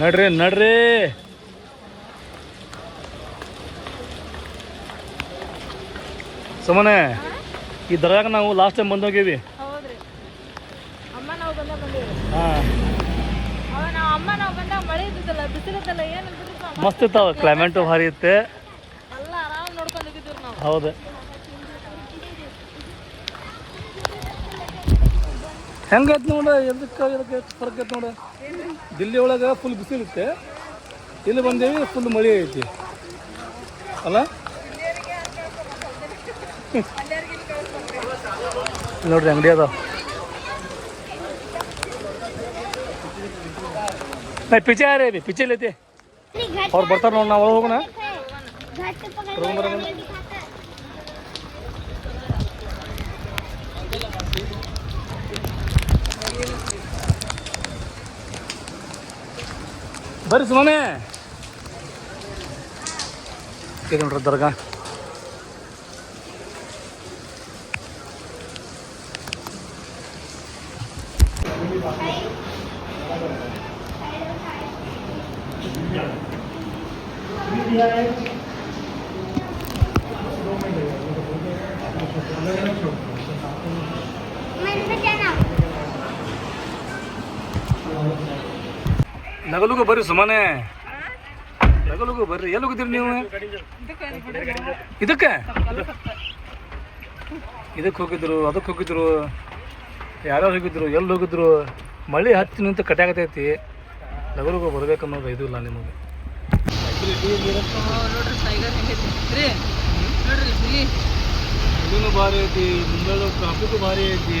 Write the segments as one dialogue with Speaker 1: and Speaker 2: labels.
Speaker 1: ನಡ್ರಿ ನಡ್ರಿ. ಸುಮ್ಮನೆ ಈ ದರ್ಗಾಗ ನಾವು ಲಾಸ್ಟ್ ಟೈಮ್ ಬಂದೋಗೀವಿ. ಮಸ್ತ್ ಇರ್ತಾವ ಕ್ಲೈಮೇಟು ಭಾರಿ ಇತ್ತೆ. ಹೌದು. ಹೆಂಗೈತೆ ನೋಡ ಎದಕ್ಕೆ ಎದಕ್ಕೆ ಫರ್ಕ್ ಐತೆ ನೋಡ. ದಿಲ್ಲಿ ಒಳಗೆ ಫುಲ್ ಬಿಸಿಲಿರುತ್ತೆ ಇಲ್ಲಿ ಬಂದೇವಿ ಫುಲ್ ಮಳೆ ಐತಿ. ಅಲ್ಲ? ನೋಡ್ರಿ ಅಂಗಡಿ ಅದಾವ. ಪಿಚೆ ಯಾರೇ ಇದೆ ಪಿಚೆಲ್ ಐತಿ? ಅವ್ರು ಬರ್ತಾರೆ ನೋಡಿ, ನಾವು ಹೋಗೋಣ. ಬರ್ರಿ ಸುಮ್ಮನೆ ಇದು ನೋಡ್ರಿ ದರ್ಗಾ ನಗಲುಗು ಬರ್ರಿ ಸುಮ್ಮನೆ ನಗಲುಗ ಬರ್ರಿ. ಎಲ್ಲಿ ಹೋಗಿದ್ದೀರಿ ನೀವು? ಇದಕ್ಕೆ? ಇದಕ್ಕೆ ಹೋಗಿದ್ರು, ಅದಕ್ಕೆ ಹೋಗಿದ್ರು, ಯಾರ್ಯಾರು ಹೋಗಿದ್ರು, ಎಲ್ಲಿ ಹೋಗಿದ್ರು? ಮಳೆ ಹತ್ತಿ ನಿಂತು ಕಟ್ಟಾಗತೈತಿ ನಗಲುಗು ಬರ್ಬೇಕನ್ನೋದು ಇದು ಇಲ್ಲ ನಿಮಗೆ. ಭಾರಿ ಐತಿ ಮುಂಬೈಲು ಟ್ರಾಫಿಕ್ ಭಾರಿ ಐತಿ.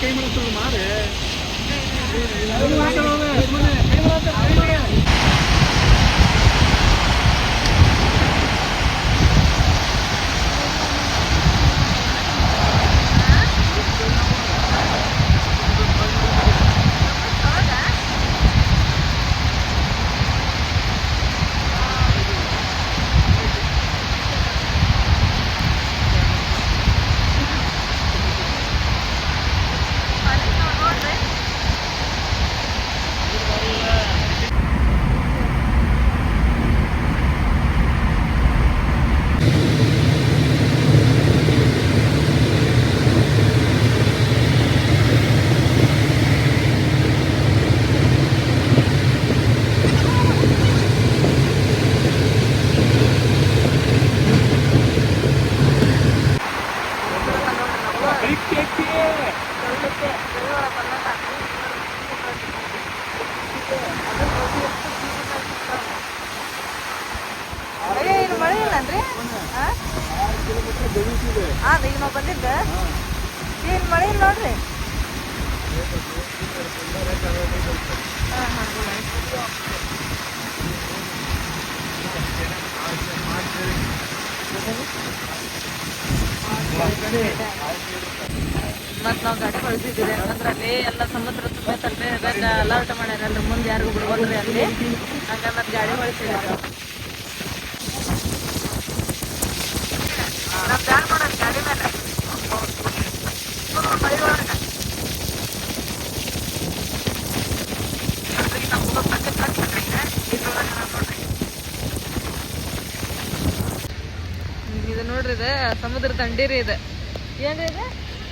Speaker 1: ಕೈ ಮಾಡ್ತಾರೆ ಮಾರೇ
Speaker 2: ಸಮುದ್ರ ದಂಡೀರಿ ಇದೆ. ಏನ್ರಿ ಇದು?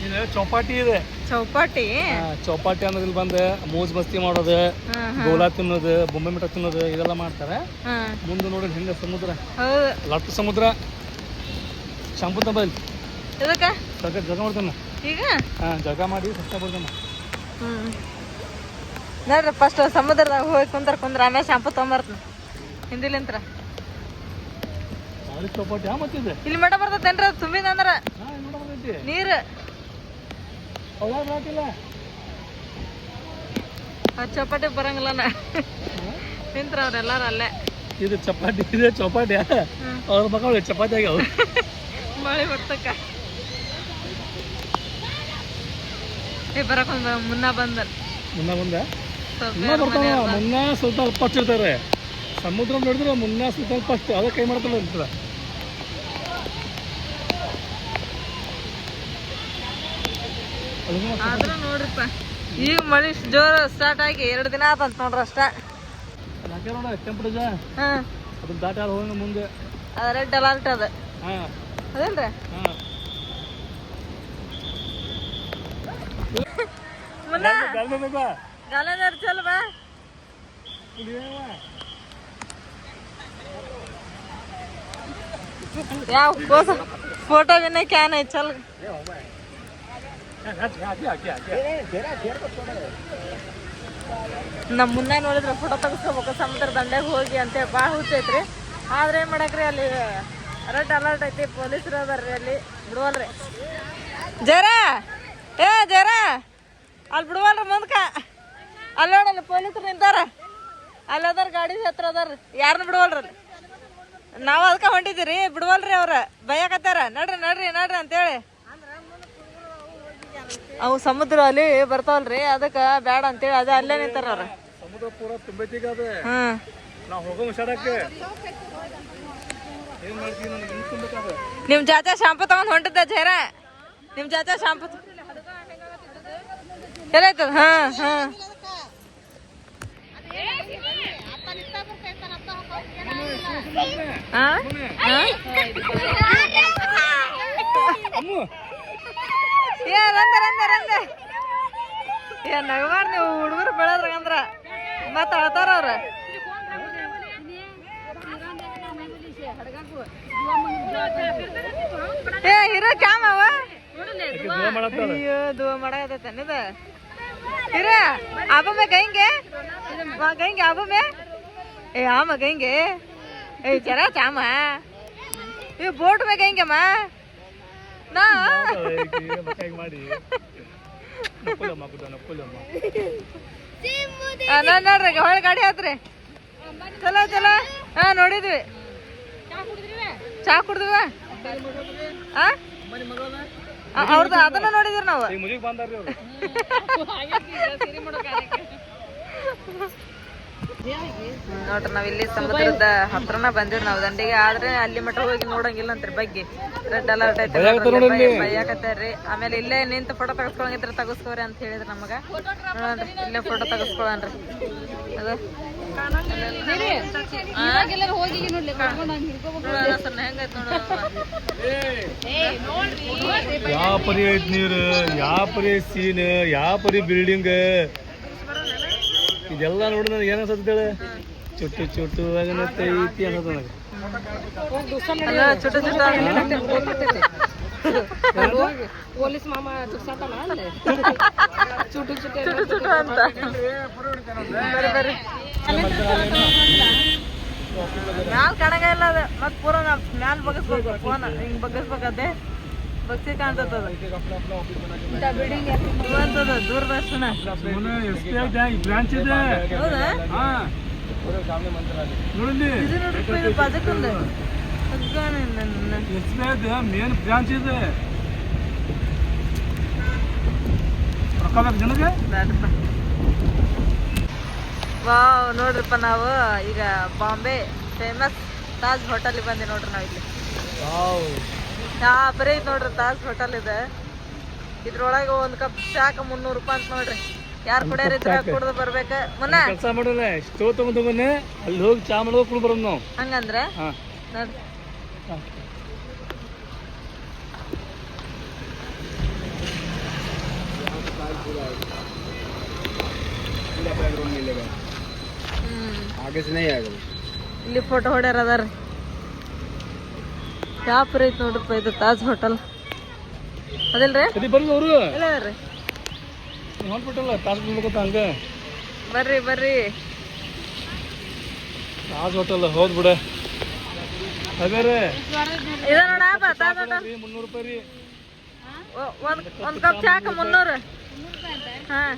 Speaker 1: ಇದು ಚೌಪಾಟಿ ಇದೆ.
Speaker 2: ಚೌಪಾಟಿ?
Speaker 1: ಚೌಪಾಟಿ ಅನ್ನೋದು ಇಲ್ಲಿ ಬಂದು ಮೋಜ್ ಮಸ್ತಿ ಮಾಡೋದು ಗೋಲಾ ತಿನ್ನೋದು ಬೊಂಬೆ ಮಿಠ ತಿನ್ನೋದು ಇದೆಲ್ಲ ಮಾಡ್ತಾರೆ. ಮುಂದೆ ನೋಡಿ ಹೆಂಗ ಸಮುದ್ರ. ಲಟ್ಟು ಸಮುದ್ರ. ಶಾಂಪು ತಂಬಲ್
Speaker 2: ಇದಕ್ಕೆ
Speaker 1: ಜಗ ಜಗ ಮಾಡ್ತಾನ
Speaker 2: ಈಗ?
Speaker 1: ಹಾ ಜಗ ಮಾಡಿ ಸಸ್ತ ಬರ್ತಾನ
Speaker 2: ನೋಡ್ರಿ ಫಸ್ಟ್ ಸಮುದ್ರದಾಗ ಹೋಗಿ ಕುಂದ್ರ ಕುಂದ್ರ ಆಮೇಲೆ ಶಾಂಪು ತೊಗೊಂಬರ್ತೀನಿ. ಹಿಂದಿಲಿಂತ್ರ.
Speaker 1: ಭಾರಿ ಚೌಪಾಟಿ ಮತ್ತಿದೆ
Speaker 2: ಇಲ್ಲಿ ಮಠ ಬರ್ತೈತೇನ್ರಿ ಅದು ತುಂಬಿದ ಅಂದ್ರ. ನೀರ್.
Speaker 1: ನೀರು
Speaker 2: ಆ ಚೌಪಾಟಿ ಬರಂಗಿಲ್ಲ ನಾ. ನಿಂತ್ರ ಅವ್ರೆಲ್ಲಾರು ಅಲ್ಲೇ.
Speaker 1: ಇದು ಚಪಾತಿ ಇದೆ
Speaker 2: ಚಪಾತಿ.
Speaker 1: ಅವ್ರ ಮಕ್ಕಳು ಚಪಾತಿ ಆಗ್ಯಾವ.
Speaker 2: ಮಳೆ ಬರ್ತಕ್ಕ. ಏ ಮುನ್ನ ಬಂದ.
Speaker 1: ಮುನ್ನ ಬಂದ?
Speaker 2: ಸ್ವಲ್ಪ
Speaker 1: ಮುನ್ನ ಬರ್ತಾವ ಮುನ್ನ ಸುಲ್ತಾನ್ ಫಸ್ಟ್ ಸಮುದ್ರ ನೋಡಿದ್ರೆ ಮುನ್ನ ಸ್ವಲ್ಪ ಪಚ್ಚ ಅದ ಕೈ ಮಾಡ್ತಾರೆ ಇರ್ತದ
Speaker 2: ಆದ್ರೂ ನೋಡ್ರಿಪ್ಪ. ಈಗ ಮಳಿ ಜೋರ್ ಸ್ಟಾರ್ಟ್ ಆಗಿ ಎರಡು ದಿನ ಆತಂತ ನೋಡ್ರಿ ಅಷ್ಟ.
Speaker 1: ಯಾಕೆ ನೋಡ ಕೆಂಪುಜ
Speaker 2: ಹಾ.
Speaker 1: ಅದನ್ನ ದಾಟಿ ಅಲ್ಲಿ ಹೋಗಿ ಮುಂದೆ.
Speaker 2: ಅದ ರೆಡ್ ಅಲರ್ಟ್ ಅದ.
Speaker 1: ಹಾಂ.
Speaker 2: ಅದೇನ್ರಿ?
Speaker 1: ಹಾಂ.
Speaker 2: ಮುನ್ನ. ಗಾಲದಾರ ಚಲ್ ಬಾ. ಯಾವ ಕೋಸ ಫೋಟೋ ವಿನ ಕ್ಯಾನ್ ಐತ್ ಚಲ್. ನಮ್ಮ ಮುಂದೆ ನೋಡಿದ್ರೆ ಫೋಟೋ ತೆಗಿಸ್ಕೋಬೇಕು, ಸಮುದ್ರ ದಂಡೆಗೆ ಹೋಗಿ ಅಂತ ಭಾಳ ಹುಚ್ಚೈತ್ರಿ. ಆದ್ರೆ ಏನ್ ಮಾಡಕ್ರಿ ಅಲ್ಲಿ ರೆಡ್ ಅಲರ್ಟ್ ಐತಿ, ಪೊಲೀಸರು ಅದಾರ್ರಿ ಅಲ್ಲಿ, ಬಿಡುವಲ್ರಿ. ಜರ, ಏ ಜರ, ಅಲ್ಲಿ ಬಿಡುವಲ್ರಿ ಮುಂದ್ಕ. ಅಲ್ಲಿ ನೋಡಲ್ಲ ಪೊಲೀಸರು ನಿಂತಾರ. ಅಲ್ಲಿ ಅದಾರ ಗಾಡಿ ಹತ್ರ ಅದಾರ ಯಾರನ್ನ ಬಿಡುವಲ್ರಿ ನಾವು ಅದಕ್ಕೆ ಹೊಂಟಿದ್ದೀರಿ, ಬಿಡುವಲ್ರಿ ಅವ್ರ, ಭಯಕತ್ತಾರ. ನಡ್ರಿ ನಡ್ರಿ ನಡ್ರಿ ಅಂತೇಳಿ. ಅವು ಸಮುದ್ರ ಅಲ್ಲಿ ಬರ್ತಾವಲ್ರಿ ಅದಕ್ಕೆ ಬೇಡ ಅಂತೇಳಿ ಅದೇ ಅಲ್ಲೇ ನಿಂತಾರ ಅವ್ರ.
Speaker 1: ಸಮುದ್ರ ಪೂರ ತುಂಬೈತಿ ಈಗ ಅದು
Speaker 2: ಹ್ಮ್
Speaker 1: ನಾವು ಹೋಗೋ ವಿಷಾಡಕ್ಕೆ ಏನ್ ಮಾಡ್ತೀವಿ ನನಗೆ ಹಿಂಗೆ ತುಂಬಬೇಕಾದ್ರೆ?
Speaker 2: ನಿಮ್ ಜಾತ ಶಾಂಪು ತಗೊಂಡ್ ಹೊಂಟದ ಜೇರ ನಿಮ್ ಜಾತ ಶಾಂಪು ಎಲ್ಲಾಯ್ತದ ಹ ಹಾ. ಆ? ಆ? ಏ ರಂದ ರಂದ ರಂದ. ಏ ನಗಬಾರ್ದು ನೀವು ಹುಡುಗರು ಬೆಳದ್ರಂದ್ರ ಮತ್ತ ಅಳ್ತಾರ ಅವ್ರ. ಏ ಇರೋ ಕ್ಯಾಮ್ ಅವ. ಅಯ್ಯೋ ದುವ ಮಾಡಕತ್ತೈತೇನಿದ ಹೀರೋ ಆಬ ಮೇ ಗೈಂಗೆ? ವಾ ಗೈಂಗೆ ಆಬ ಮೇ ಏ ಆಮ ಗೈಂಗೆ. ಏ ಜರ ಚಾಮ. ಏ ಬೋಟ್ ಮೇ ಗೈಂಗೆ ಮಾ
Speaker 1: ಮಾಡಿ
Speaker 2: ನೋಡ್ ನೋಡ್ರಿ ಹೊಳೆ ಗಾಡಿ ಆತ್ರಿ ಚಲೋ ಚಲೋ. ಹಾ ನೋಡಿದ್ವಿ. ಚಾ ಕುಡ್ದಿವ ಅವ್ರದ್ದು ಅದನ್ನ ನೋಡಿದ್ರಿ ನಾವು
Speaker 1: ಈಗ ಮುಜಿಗೆ ಬಂದಾರ್ರಿ ಅವ್ರು
Speaker 2: ನೋಡ್ರಿ ನಾವ್ ಇಲ್ಲಿ ಸಮುದ್ರದ ಹತ್ರನ ಬಂದಿವ್ ನಾವು ದಂಡಿಗೆ. ಆದ್ರೆ ಅಲ್ಲಿ ಮಟ ಹೋಗಿ ನೋಡಂಗಿಲ್ಲ ಅಂತ್ರಿ ಬಗ್ಗೆ. ರೆಡ್ ಅಲರ್ಟ್ ಐತಿ ಭಯಕತ್ತಾರ್ರಿ ಆಮೇಲೆ ಇಲ್ಲೇ ನಿಂತ ಫೋಟೋ ತೆಗೆಸ್ಕೊಳಂಗಿದ್ರೆ ತಗಸ್ಕೋರಿ ಅಂತ ಹೇಳಿದ್ರು ನಮಗ. ನೋಡ್ರಿ ಇಲ್ಲೇ ಫೋಟೋ ತಗಸ್ಕೊಳನ್ರಿ. ಅದು.
Speaker 1: ಯಾವ ಪರಿ ಐತ್ ನೀರು? ಯಾವ ಪರಿ ಸೀನ್ ಯಾವ ಪರಿ ಬಿಲ್ಡಿಂಗ್ ಇದೆಲ್ಲ ನೋಡಿ ನನಗೆ ಏನ್ ಚುಟ್ಟು ಚುಟ್ಟು ಅನ್ಸತ್ತ ನನಗೆ.
Speaker 2: ಅಲ್ಲ ಚುಟ್ಟು ಚುಟ್ಟು
Speaker 3: ಪೊಲೀಸ್ ಮಾಮ ಚುಕ್ಸಾತನ ಅಲ್ಲಿ? ಚುಟು ಚುಟು
Speaker 2: ಚುಟ್ಟು ಚುಟ್ಟು ಅಂತ. ಮ್ಯಾಲ ಕಾಣಗ ಇಲ್ಲ ಅದ. ಮತ್ ಪೂರ ಮ್ಯಾಲ್ ಬಗಸ್ಬೇಕು ಫೋನ್. ಹಿಂಗ್ ಬಗಸ್ಬೇಕಂತೆ. ಬಗ್ಸಿ ಕಾಣ್ತದ ದೂರದರ್ಶನ
Speaker 1: ಬ್ರಾಂಚ್ ಇದೆ ಎಸ್ ಮೇನ್ ಬ್ರಾಂಚ್ ಇದೆ ರೊಕ್ಕ ಬೇಕು ಜನಗೆ
Speaker 2: ವಾವ್ ನೋಡ್ರಿಪ್ಪ ನಾವು ಈಗ ಬಾಂಬೆ ಫೇಮಸ್ ತಾಜ್ ಹೋಟೆಲ್ ಬಂದೆ ನೋಡ್ರಿ ನಾವು ಇಲ್ಲಿ ಹಾ ಬರೀ ಐತ್ ನೋಡ್ರಿ ತಾಜ್ ಹೋಟೆಲ್ ಇದೆ ಇದ್ರೊಳಗೆ ಒಂದ್ ಕಪ್ ಚಾಕ ಮುನ್ನೂರು ರೂಪಾಯಿ ಅಂತ ನೋಡ್ರಿ ಯಾರ್ ಕುಡಿಯಾರ ಇದ್ರ ಕುಡ್ದು ಬರ್ಬೇಕ ಮುನ್ನ
Speaker 1: ಕೆಲಸ ಮಾಡಲ್ಲ ಸ್ಟೋವ್ ತಗೊಂಡು ಬನ್ನಿ ಅಲ್ಲಿ ಹೋಗಿ ಚಾ ಮಾಡ್ಬೇಕು ಕುಡ್ ಬರೋದು ನಾವು
Speaker 2: ಹಂಗಂದ್ರೆ
Speaker 1: ಹಾ
Speaker 2: ನೋಡ್ರಿ ಹ್ಮ್
Speaker 1: आगे से नहीं आएगा
Speaker 2: ಇಲ್ಲಿ ಫೋಟೋ ಹೊಡ್ಯಾರ ಅದಾರ ಯಾಪುರ ಐತಿ ನೋಡ್ರಿಪ್ಪ ಇದು ತಾಜ್ ಹೋಟೆಲ್. ಅದಿಲ್ರಿ? ಬರ್ರಿ ಬರ್ರಿ.
Speaker 1: ತಾಜ್ ಹೋಟೆಲ್ ಹೌದ್ ಬಿಡ.
Speaker 2: ಇದ ನೋಡಪ್ಪ ತಾಜ್ ಹೋಟೆಲ್
Speaker 1: ಮುನ್ನೂರು ರೂಪಾಯಿ ರೀ
Speaker 2: ಒಂದ್ ಒಂದ್ ಕಪ್ ಚಾಕ ಮುನ್ನೂರು. ಹಾಂ.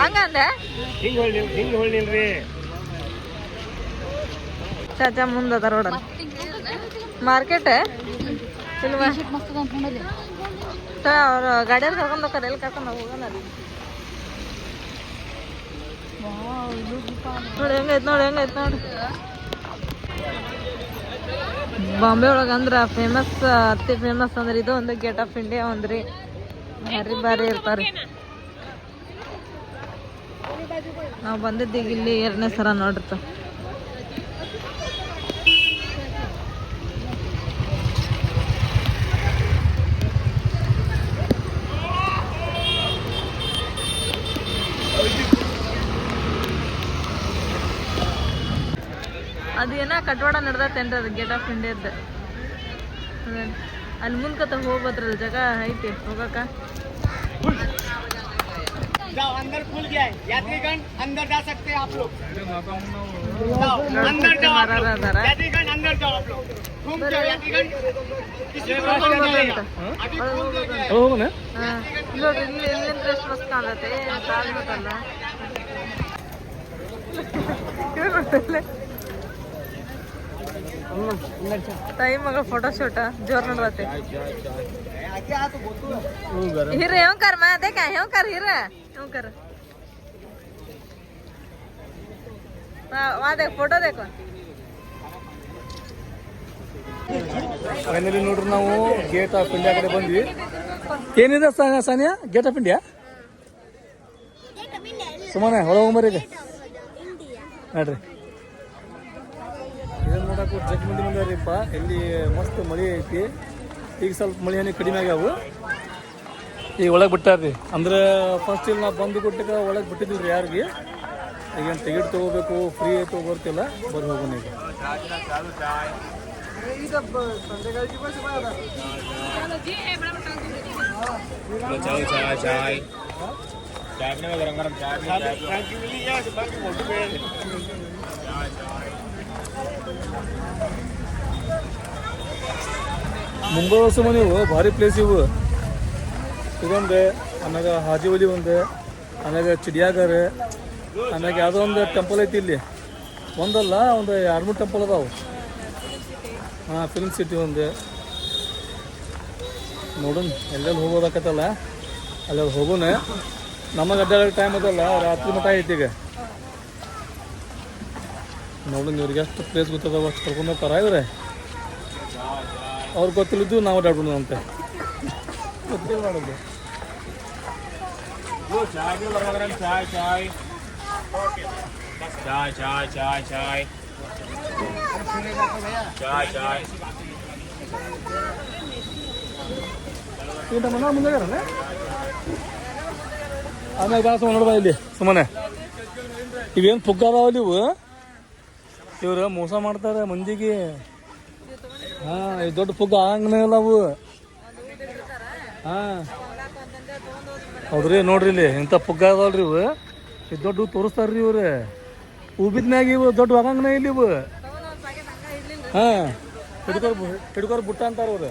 Speaker 2: ಹಂಗಂದೆ
Speaker 1: ಹಿಂಗ್ ಹೊಳ್ಳಿ ಹಿಂಗ್
Speaker 2: ಚಾಚಾ ಮುಂದದ ರೋಡ್ ಮಾರ್ಕೆಟ್ ಇಲ್ವಾ? ಅವ್ರು ಗಾಡಿಯಲ್ಲಿ ಕರ್ಕೊಂಡು ಹೋಗ್ತಾರ, ಎಲ್ಲಿ ಕರ್ಕೊಂಡು ಹೋಗೋಣ ನೋಡಿ ಹೆಂಗೈತ್ ನೋಡಿ ಹೆಂಗೈತ್ ನೋಡಿ. ಬಾಂಬೆ ಒಳಗೆ ಅಂದ್ರೆ ಫೇಮಸ್ ಅತಿ ಫೇಮಸ್ ಅಂದ್ರೆ ಇದು ಒಂದು ಗೇಟ್ ಆಫ್ ಇಂಡಿಯಾ ಒಂದ್ರಿ. ಭಾರಿ ಬಾರಿ ಇರ್ತಾರೆ. ನಾವು ಬಂದಿದ್ದೀಗ ಇಲ್ಲಿ ಎರಡನೇ ಸಲ ನೋಡ್ರಿಪ್ಪ ಅದೇನ ಕಟ್ವಾಡ ನಡ್ದೈತೇನ್ರಿ ಅದು ಗೇಟ್ ಆಫ್ ಇಂಡಿಯಾದ ಅಲ್ಲಿ ಮುಂದ್ಕತ ಹೋಗ್ಬೋದ್ರಲ್ಲ ಜಾಗ ಐತಿ ಹೋಗಕ್ಕ
Speaker 4: जाओ अंदर खुल गया है यात्रीगण अंदर जा सकते हैं आप लोग जाओ अंदर जाओ आप
Speaker 2: ಮರಾರ
Speaker 4: लोग
Speaker 2: ಅದಾರ
Speaker 4: यात्रीगण अंदर जाओ आप लोग घूम जाओ यात्रीगण किसी को रोकना नहीं है अभी खुल गया है
Speaker 1: ಹೋಗೋಣ
Speaker 2: ಹಾ. ನೋಡ್ರಿ ಇಲ್ಲಿ ಇಲ್ಲಿಂದ ಎಷ್ಟು ಮಸ್ತ್ ಕಾಣತೈತೆ ತಾಜ್ ಹೋಟೆಲ್ टाइम मगर फ़ोटो शूट ज़ोर नोड़े हिरे हूँ कर मैं देख है हूँ कर हिरे हूँ कर. वहाँ देख फ़ोटो देखो.
Speaker 1: फैनली नोड्र ना गेट आफ इंडिया कड़े बंदी ऐन Sania Sania gate of India सुमने बर नोड्री ಇದನ್ನ ನೋಡಕ್ಕೆ ಜಗ್ ಮಂದಿ ಬಂದಾರಿಪ್ಪ ಇಲ್ಲಿ ಮಸ್ತ್ ಮಳೆ ಐತಿ ಈಗ ಸ್ವಲ್ಪ ಮಳೆ ಹನಿ ಕಡಿಮೆ ಆಗ್ಯಾವು ಈಗ ಒಳಗೆ ಬಿಟ್ಟಾರ್ರಿ ಅಂದ್ರೆ ಫಸ್ಟ್ ಇಲ್ಲಿ ನಾವು ಬಂದು ಕೊಟ್ಟಕ ಒಳಗೆ ಬಿಟ್ಟಿದ್ವಿ ರೀ ಯಾರಿಗೆ ಈಗೇನು ಟಿಕೆಟ್ ತೊಗೋಬೇಕು ಫ್ರೀ ಐತೆ ಬರ್ತಿಲ್ಲ ಬರ್ರಿ ಹೋಗೋಣ ಈಗ ಮುಂಬೈ ಮನೆ ಇವು ಭಾರಿ ಪ್ಲೇಸ್ ಇವು. ಇದೊಂದು, ಆಮ್ಯಾಗ ಹಾಜಿವಲಿ ಒಂದು, ಆಮ್ಯಾಗ ಚಿಡಿಯಾಗರ, ಆಮ್ಯಾಗ ಯಾವುದೋ ಒಂದು ಟೆಂಪಲ್ ಐತಿ ಇಲ್ಲಿ. ಒಂದಲ್ಲ, ಒಂದು ಎರಡು ಮೂರು ಟೆಂಪಲ್ ಅದಾವು. ಹಾಂ ಫಿಲ್ಮ್ ಸಿಟಿ ಒಂದು. ನೋಡೋಣ, ಎಲ್ಲೆಲ್ಲಿ ಹೋಗೋದಾಕತ್ತಲ್ಲ. ಅಲ್ಲೆಲ್ಲಿ ಹೋಗೋಣ. ನಮಗೆ ಅಡ್ಡಾಡೋ ಟೈಮ್ ಅದಲ್ಲ, ರಾತ್ರಿ ಮಠ ಐತಿ ಈಗ. ನೋಡೋಣ ಇವ್ರಿಗೆ ಎಷ್ಟು ಪ್ಲೇಸ್ ಗೊತ್ತದವ ಅಷ್ಟು ಕರ್ಕೊಂಡು ಹೋಗ್ತಾರ? ಇವ್ರೆ? ಅವ್ರಿಗೆ ಗೊತ್ತಿಲ್ಲದ್ದು ನಾವು ಓಡಾಡ್ಬಿಡೋದಂತೆ ಗೊತ್ತೇ ಮಾಡೋದು
Speaker 4: ಚಾಯ್ ಚಾಯ್ ಚಾಯ್ ಚಾಯ್ ಚಾಯ್ ಚಾಯ್ ಚಾಯ್ ಚಾಯ್
Speaker 1: ಊಟ ಮನ ಮುಂದೆ ಆಮ್ಯಾಗ ಬಾ ನೋಡ್ಬಾ ಇಲ್ಲಿ ಸುಮ್ಮನೆ ಇವೇನು ಪುಗ್ಗವ ಇವು? ಇವ್ರು ಮೋಸ ಮಾಡ್ತಾರೆ ಮಂದಿಗೆ ಹಾಂ ಈ ದೊಡ್ಡ ಪುಗ್ಗ ಆಗಂಗನೇ ಇಲ್ಲ ಅವು. ಹಾಂ. ಹೌದ್ರಿ, ನೋಡ್ರಿ ಇಲ್ಲಿ ಇಂಥ ಪುಗ್ಗ ಅದಾವಲ್ರಿ ಇವು. ಇದು ದೊಡ್ಡ ತೋರಿಸ್ತಾರ್ರಿ ಇವ್ರು. ಉಬ್ಬಿದ ಮ್ಯಾಗ ಇವು, ದೊಡ್ಡ ಆಗಂಗನ ಇಲ್ಲಿ ಇವು. ಹಾಂ. ಹಿಡ್ಕೋರ್ ಹಿಡ್ಕೋರ್ ಬುಟ್ಟ ಅಂತಾರ ಅವ್ರು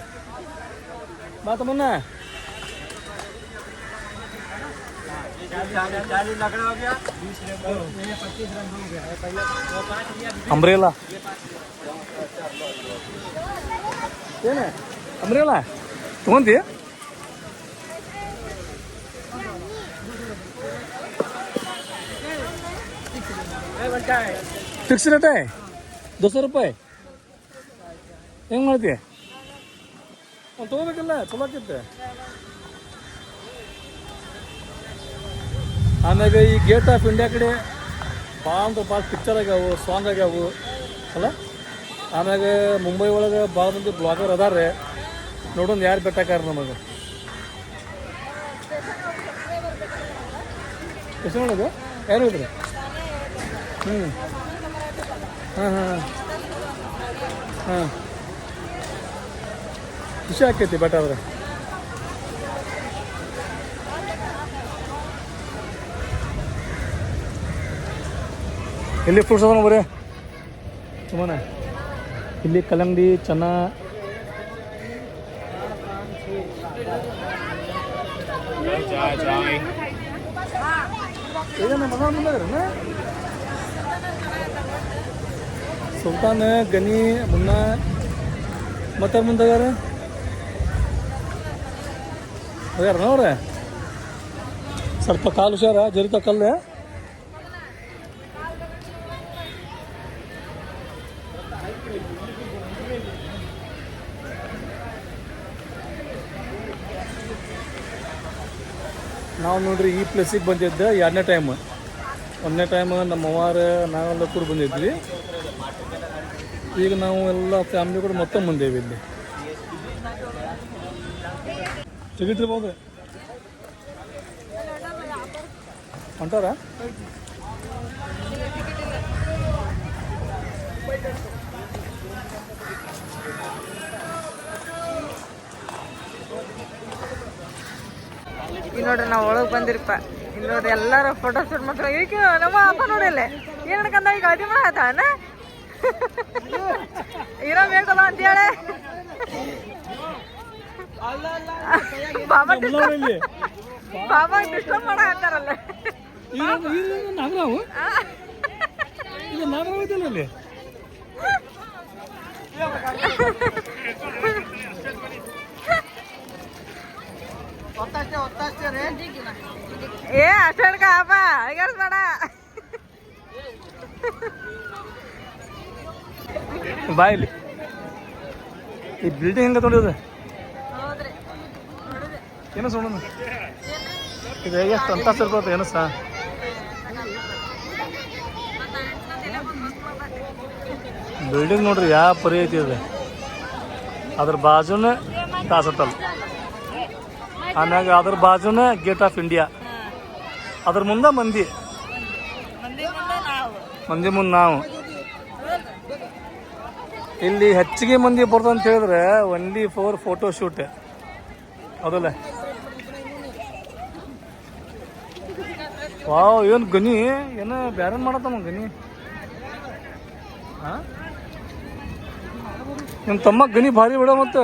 Speaker 1: ಮಾತಮ್ಮನ್ನ ಅಂಬ್ರೇಲಾ ಏನ ಅಂಬ್ರೇಲಾ ತಗೊಂತಿ ಫಿಕ್ಸ್ ರೇಟೇ ದೋಸ ರೂಪಾಯಿ ಹೆಂಗೆ ಮಾಡ್ತಿ ಅವ್ನು ತೊಗೋಬೇಕಲ್ಲ ಚಲೋ ಆಕೈತೆ ಆಮ್ಯಾಗ ಈ ಗೇಟ್ ಆಫ್ ಇಂಡಿಯಾ ಕಡೆ ಭಾಳ ಅಂದ್ರೆ ಭಾಳ ಪಿಕ್ಚರ್ ಆಗ್ಯಾವು ಸಾಂಗ್ ಆಗ್ಯಾವು, ಅಲ್ಲ? ಆಮ್ಯಾಗ ಮುಂಬೈ ಒಳಗೆ ಭಾಳ ಮಂದಿ ಬ್ಲಾಗರ್ ಅದಾರೆ ನೋಡೋಣ ಯಾರು ಬೆಟ್ಟಾಕಾರ ನಮಗೆ? ಎಷ್ಟು ನೋಡೋದು ಯಾರು ಹೇಳಿದ್ರಿ ಹ್ಞೂ ಹಾಂ ಹಾಂ. ಹಾಂ. ಖುಷಿ ಆಕೈತಿ ಬೆಟ್ಟ ಆದ್ರೆ. ಎಲ್ಲಿ ಫ್ರೂಟ್ಸ್ ಅದಾವ ಬರೀ. ಸುಮ್ಮನ. ಇಲ್ಲಿ ಕಲಂಗಡಿ ಚೆನ್ನ. ಸುಲ್ತಾನ ಗನಿ ಮುನ್ನ. ಮತ್ತೆ ಮುಂದಾಗಾರ ಅದ್ಯಾರ ಅವ್ರೆ ಸ್ವಲ್ಪ ಕಾಲು ಹುಷಾರ ಜರಿತ ಕಲ್ಲು. ನಾವು ನೋಡ್ರಿ ಈ ಪ್ಲೇಸಿಗೆ ಬಂದಿದ್ದೆ ಎರಡನೇ ಟೈಮ್ ಒಂದನೇ ಟೈಮ್ ನಮ್ಮ ಅವ್ವಾರ ನಾವೆಲ್ಲ ಕೂಡ ಬಂದಿದ್ವಿ. ಈಗ ನಾವು ಎಲ್ಲ ಫ್ಯಾಮಿಲಿ ಕೂಡ ಮತ್ತೊಮ್ಮೆ ಬಂದೇವಿ ಇಲ್ಲಿ. ತೆಗಿತಿರ್ಬೋದು ಹೊಂಟಾರ?
Speaker 2: ಈಗ ನೋಡ್ರಿ ನಾವು ಒಳಗೆ ಬಂದಿರಪ್ಪ. ಇಲ್ಲಿ ನೋಡ್ರಿ ಎಲ್ಲಾರು ಫೋಟೋ ಶೂಟ್ ಮಾಡ್ತಾರೆ. ಈಗ ನಮ್ಮ ಅಪ್ಪ ನೋಡಿಲ್ಲ. ಏನ್ ಅನ್ಕಂದ ಈಗ ಅದಿ ಮಾಡತ್ತಾನ ಇರೋ ಬೇಕಲ್ಲ ಅಂತ ಹೇಳಿ ಬಾಬಾ
Speaker 1: ಇಲ್ಲಿ.
Speaker 2: ಬಾಬಾ ಡಿಸ್ಟರ್ಬ್ ಮಾಡ ಅಂತಾರಲ್ಲ
Speaker 1: ಈಗ ನಾಗರಾವ್ ಐತಲ್ಲ ಅಲ್ಲಿ
Speaker 2: ಏ ಅಷ್ಟೊಡ್ಕ ಅಪ್ಪ ಅಳಗಾಡ್ಸ್ಬೇಡ
Speaker 1: ಬಾ ಇಲ್ಲಿ. ಈ ಬಿಲ್ಡಿಂಗ್ ಹೆಂಗ ತೊಳೆಯೋದು ಏನು ಸೋಣ ಇದು ಎಷ್ಟು ಅಂತ ಇರ್ಬೋದು ಏನು ಸಾ? ಬಿಲ್ಡಿಂಗ್ ನೋಡ್ರಿ ಯಾವ ಪರಿ ಐತಿ ಇದು. ಅದ್ರ ಬಾಜುನ ತಾಸತ್ತಲ್ ಆಮ್ಯಾಗ ಅದ್ರ ಬಾಜುನ ಗೇಟ್ ಆಫ್ ಇಂಡಿಯಾ ಅದ್ರ ಮುಂದೆ ಮಂದಿ.
Speaker 2: ಮಂದಿ ಮುಂದೆ ನಾವು.
Speaker 1: ಇಲ್ಲಿ ಹೆಚ್ಚಿಗೆ ಮಂದಿ ಬರ್ದು ಅಂತ ಹೇಳಿದ್ರೆ ಒನ್ಲಿ ಫೋರ್ ಫೋಟೋ ಶೂಟ್ ಅದಲ್ಲ ವಾವ್ ಏನು ಗನಿ ಏನ ಬ್ಯಾರನ್ ಮಾಡತ್ತಮ್ಮ ಗನಿ ಹಾಂ? ನಿಮ್ಮ ತಮ್ಮ ಗನಿ ಭಾರಿ ಬಿಡ ಮತ್ತೆ.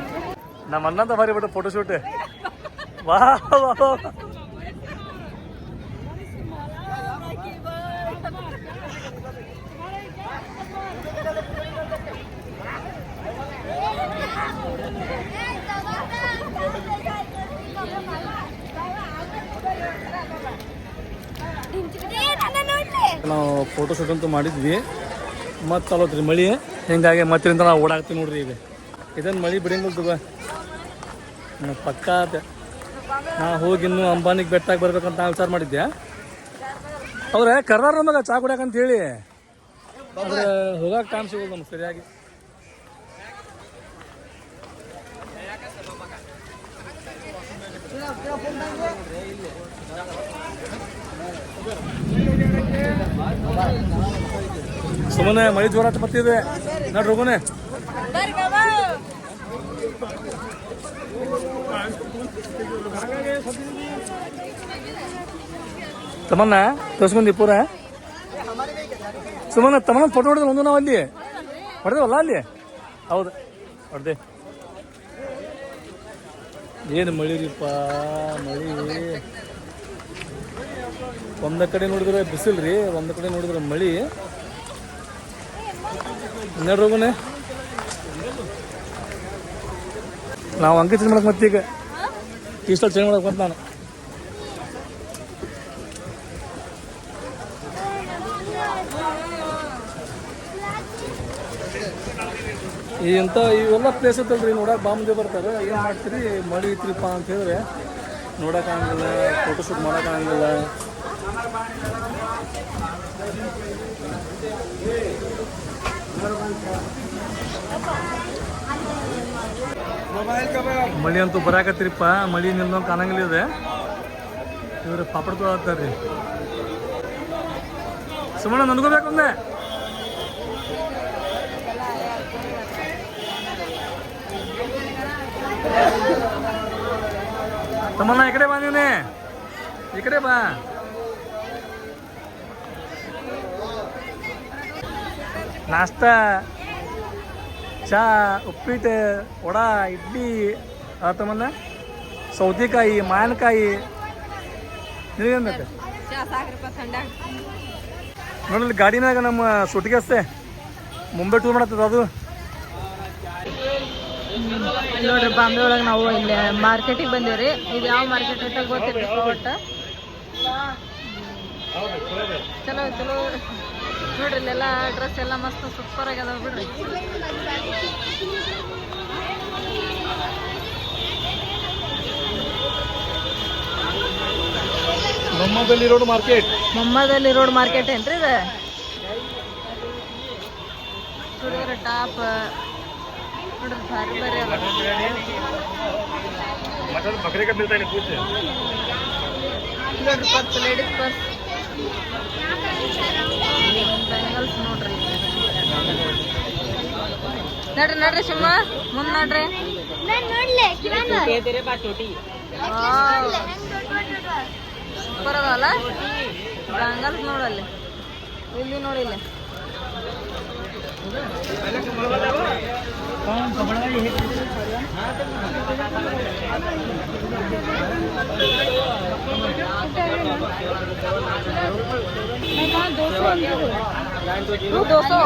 Speaker 1: ನಮ್ಮ ಅಣ್ಣಂತ ಭಾರಿ ಬಿಟ್ಟು ಫೋಟೋ ಶೂಟ್ ವಾ ನಾವು ಫೋಟೋಶೂಟ್ ಅಂತೂ ಮಾಡಿದ್ವಿ. ಮತ್ತೆ ಅಲ್ಲೋತ್ರಿ ಮಳಿ. ಹಿಂಗಾಗಿ ಮತ್ತಿಂದ ನಾವು ಓಡಾಕ್ತೀವಿ ನೋಡ್ರಿ ಈಗ. ಇದನ್ನು ಮಳಿ ಬಿಡಂಗಿಲ್ಲ ಪಕ್ಕ ನಾ ಹೋಗಿ ಇನ್ನು ಅಂಬಾನಿಗೆ ಬೆಟ್ಟಾಗಿ ಬರ್ಬೇಕಂತ ನಾ ವಿಚಾರ ಮಾಡಿದ್ದೆ ಅವ್ರೆ ಕರ್ದಾರ ನಮಗ ಚಾ ಕುಡಿಯಾಕಂತ ಹೇಳಿ. ಅವ್ರೆ ಹೋಗಕ್ಕೆ ಟೈಮ್ ಸಿಗೋದು ನಮ್ಗೆ ಸರಿಯಾಗಿ. ಸುಮ್ಮನೆ ಮಳೆ ಜೋರಾಟ ಬರ್ತಿದೆ. ನೋಡ್ರಿ ಹೋಗೋನೆ ತಮ್ಮನ್ನ ತೋರಿಸ್ಕೊಂಡಿ ಪೂರ. ಸುಮ್ಮನ ತಮ್ಮನ ಫೋಟೋ ಹೊಡೆದ್ರೆ ಒಂದು ನಾವು ಅಲ್ಲಿ. ಹೊಡೆದೇವಲ್ಲ ಅಲ್ಲಿ? ಹೌದು, ಹೊಡೆದೆ. ಏನು ಮಳಿ ರೀಪ್ಪ, ಮಳಿ. ಒಂದ ಕಡೆ ನೋಡಿದ್ರೆ ಬಿಸಿಲ್ರಿ, ಒಂದ ಕಡೆ ನೋಡಿದ್ರೆ ಮಳಿ. ನೋಡ್ರಿ ಹೋಗೋಣ ನಾವು ಅಂಕ ಚೇಂಜ್ ಮಾಡಕ್ ಮತ್ತೀಗ? ಟೀ ಚೇಂಜ್ ಮಾಡಕ್ ಮತ್ತೆ ನಾನು. ಈ ಇಂಥ ಇವೆಲ್ಲ ಪ್ಲೇಸ್ ಐತಲ್ರಿ ನೋಡಕ್ಕೆ ಬಾ ಮುಂದೆ ಬರ್ತಾರೆ. ಏನು ಮಾಡ್ತೀರಿ? ಮಳಿ ಐತ್ರಿಪ್ಪ ಅಂತ ಹೇಳಿದ್ರೆ ನೋಡೋಕ್ಕಾಗಂಗಿಲ್ಲ ಫೋಟೋಶೂಟ್ ಮಾಡೋಕ್ಕಾಗಂಗಿಲ್ಲ ಮಳಿ ಅಂತೂ ಬರಾಕತ್ರಿಪ್ಪ. ಮಳಿ ನಿಲ್ದಂಗೆ ಕಾಣಂಗಿಲ್ಲ ಇದೆ ಇವ್ರು ಪಾಪಡ್ ತೊಗೊಳತ್ತಾರ್ರಿ ಸುಮ್ಮನೆ ನನ್ಕೋಬೇಕಂದೆ ತಮ್ಮಣ್ಣ, ಈ ಕಡೆ ಬಾ ನೀನೆ. ಈ ಕಡೆ ಬಾ. ನಾಷ್ಟ. ಚಾ ಉಪ್ಪಿಟ್ಟು ವಡ ಇಡ್ಲಿ ಆತಮಲ್ಲ ತಮ್ಮನ್ನ ಸೌತೆಕಾಯಿ ಮಾವಿನಕಾಯಿ. ನಿನಗೇನು ನೋಡಲ್ಲಿ ಗಾಡಿನಾಗ ನಮ್ಮ ಸುಟ್ಟಿಗೆಸ್ತೆ ಮುಂಬೈ ಟೂರ್ ಮಾಡತ್ತದ ಅದು.
Speaker 2: ನೋಡ್ರಿ ಬಾಂಬೆ ಒಳಗೆ ನಾವು ಇಲ್ಲಿ ಮಾರ್ಕೆಟಿಗೆ ಬಂದೇವ್ರಿ. ಇದು ಯಾವ ಮಾರ್ಕೆಟ್ ಅಂತ ಗೊತ್ತಿರ್ಬೇಕು ಒಟ್ಟ. ಚಲೋ ಚಲೋ ನೋಡ್ರಿ ಇಲ್ಲೆಲ್ಲ ಡ್ರೆಸ್ ಎಲ್ಲ ಮಸ್ತ್ ಸೂಪರ್ ಆಗ್ಯದ ಬಿಡ್ರಿ.
Speaker 1: ಮೊಮ್ಮದಲ್ಲಿ ರೋಡ್ ಮಾರ್ಕೆಟ್
Speaker 2: ಮೊಮ್ಮದಲ್ಲಿ ರೋಡ್ ಮಾರ್ಕೆಟ್ ಏನ್ರಿ ಇದು? ಹುಡುಗರ ಟಾಪ್ ನೋಡ್ರಿ ಭಾರಿ ಭಾರಿ ನೋಡ್ರಿ ಪರ್ಸ್ ಲೇಡೀಸ್ ಪರ್ಸ್ ಬ್ಯಾಂಗಲ್ಸ್ ನೋಡ್ರಿ ನಡ್ರಿ ನಡ್ರಿ ಶಿಮ್ಮ. ಮುಂದ್ ನಡ್ರಿ. ಸೂಪರ್ ಅದಲ್ಲ ಬ್ಯಾಂಗಲ್ಸ್ ನೋಡಲ್ಲಿ. ಇಲ್ಲಿ ನೋಡಿ ಇಲ್ಲಿ. నువ్వు దోసో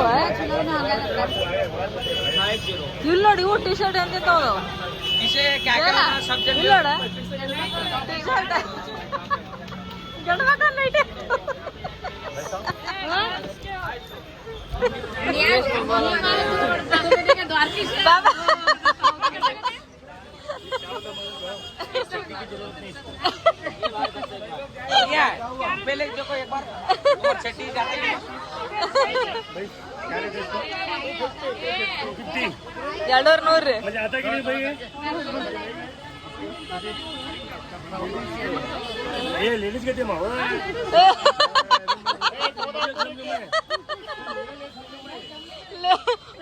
Speaker 2: ఇల్లోడు ఇవ్వు టీ షర్ట్ ఎంత తోడు ఇల్లోడా టీ షర్ట్ గడవక నైట్ బాబా
Speaker 4: पहले देखो एक बार और चट्टी जाते हैं
Speaker 2: ಎರಡೂರ್ ನೂರ್ರಿ
Speaker 1: ಏ ಲೇಡೀಸ್ ಗತಿ ಮಾವ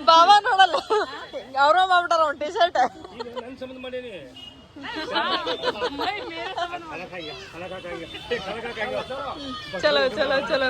Speaker 2: ಬಾಬಾ ನೋಡಲ್ಲ ಅವ್ರ ಮಾಡ್ಬಿಟ್ಟಾರ ಒಂದು ಟಿ ಶರ್ಟ್
Speaker 1: ನನ್ನ ಸಂಬಂಧ ಮಾಡೀನಿ
Speaker 2: ಚಲೋ ಚಲೋ ಚಲೋ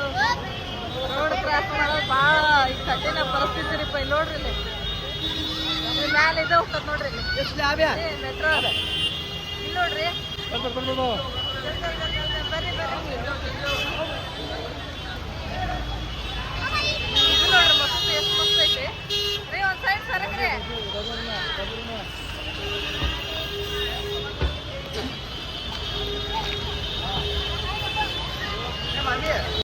Speaker 2: ನೋಡಿ ಪ್ರಾಸ ಮಾಡೋದು ಭಾಳ ಈ ಕಠಿಣ ಪರಿಸ್ಥಿತಿ ರೀ ನೋಡ್ರಿ ಇಲ್ಲಿ. ಮ್ಯಾಲ ಇದು ಹೋಗ್ತದೆ ನೋಡ್ರಿ ಇಲ್ಲ. ಮೆಟ್ರೋ ಇಲ್ಲಿ ನೋಡ್ರಿ.
Speaker 1: ಬರ್ರಿ ಬರ್ರಿ ಇದು ನೋಡ್ರಿ ಮಸ್ತ್ ಎಷ್ಟು ಮಸ್ತ್ ರೀ ಒಂದು ಸೈಡ್ ಸರಕ್ರಿ.